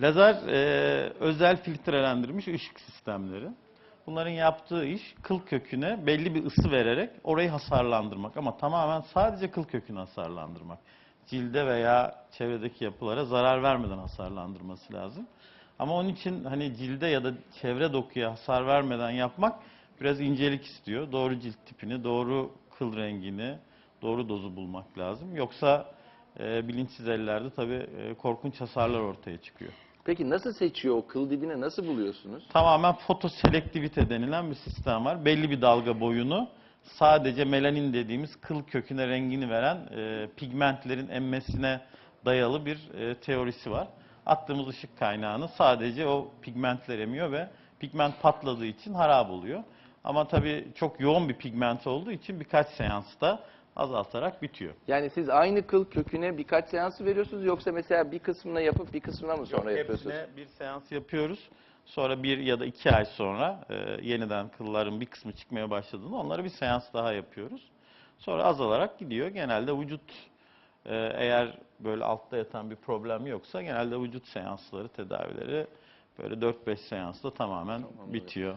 Lazer e, özel filtrelendirilmiş ışık sistemleri. Bunların yaptığı iş kıl köküne belli bir ısı vererek orayı hasarlandırmak ama tamamen sadece kıl kökünü hasarlandırmak. Cilde veya çevredeki yapılara zarar vermeden hasarlandırması lazım. Ama onun için hani cilde ya da çevre dokuya hasar vermeden yapmak biraz incelik istiyor. Doğru cilt tipini, doğru kıl rengini, doğru dozu bulmak lazım. Yoksa e, bilinçsiz ellerde tabii e, korkunç hasarlar ortaya çıkıyor. Peki nasıl seçiyor o kıl dibine nasıl buluyorsunuz? Tamamen fotoselektivite denilen bir sistem var. Belli bir dalga boyunu sadece melanin dediğimiz kıl köküne rengini veren e, pigmentlerin emmesine dayalı bir e, teorisi var. Attığımız ışık kaynağını sadece o pigmentler emiyor ve pigment patladığı için harap oluyor. Ama tabii çok yoğun bir pigment olduğu için birkaç seansta azaltarak bitiyor. Yani siz aynı kıl köküne birkaç seansı veriyorsunuz yoksa mesela bir kısmına yapıp bir kısmına mı sonra Yok, yapıyorsunuz? hepsine bir seans yapıyoruz. Sonra bir ya da iki ay sonra e, yeniden kılların bir kısmı çıkmaya başladığında onlara bir seans daha yapıyoruz. Sonra azalarak gidiyor. Genelde vücut e, eğer böyle altta yatan bir problem yoksa genelde vücut seansları, tedavileri böyle 4-5 seansla tamamen bitiyor.